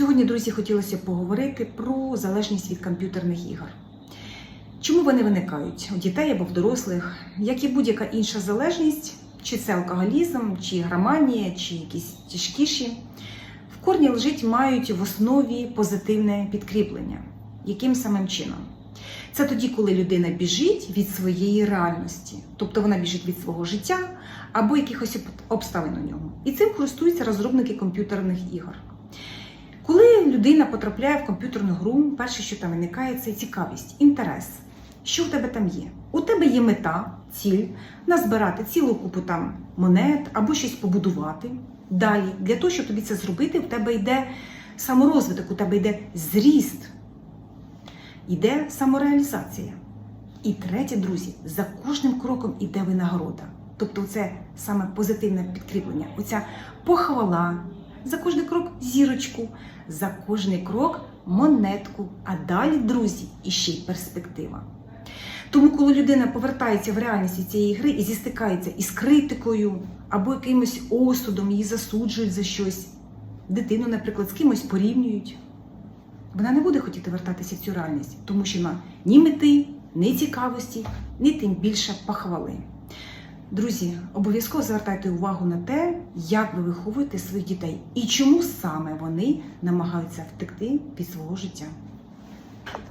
Сьогодні, друзі, хотілося поговорити про залежність від комп'ютерних ігор. Чому вони виникають у дітей або в дорослих, як і будь-яка інша залежність, чи це алкоголізм, чи громанія, чи якісь тяжкіші, в корні лежить мають в основі позитивне підкріплення. Яким самим чином? Це тоді, коли людина біжить від своєї реальності, тобто вона біжить від свого життя або якихось обставин у ньому. І цим користуються розробники комп'ютерних ігор. Людина потрапляє в комп'ютерну гру, перше, що там виникає, це цікавість, інтерес. Що в тебе там є? У тебе є мета, ціль назбирати цілу купу там монет або щось побудувати. Далі, для того, щоб тобі це зробити, в тебе йде саморозвиток, у тебе йде зріст, йде самореалізація. І третє, друзі, за кожним кроком іде винагорода. Тобто, це саме позитивне підкріплення, оця похвала, за кожний крок зірочку, за кожний крок монетку. А далі, друзі, іще й перспектива. Тому, коли людина повертається в реальність цієї гри і зістикається із критикою або якимось осудом, її засуджують за щось, дитину, наприклад, з кимось порівнюють, вона не буде хотіти вертатися в цю реальність, тому що вона ні мети, ні цікавості, ні тим більше похвали. Друзі, обов'язково звертайте увагу на те, як ви виховуєте своїх дітей і чому саме вони намагаються втекти від свого життя.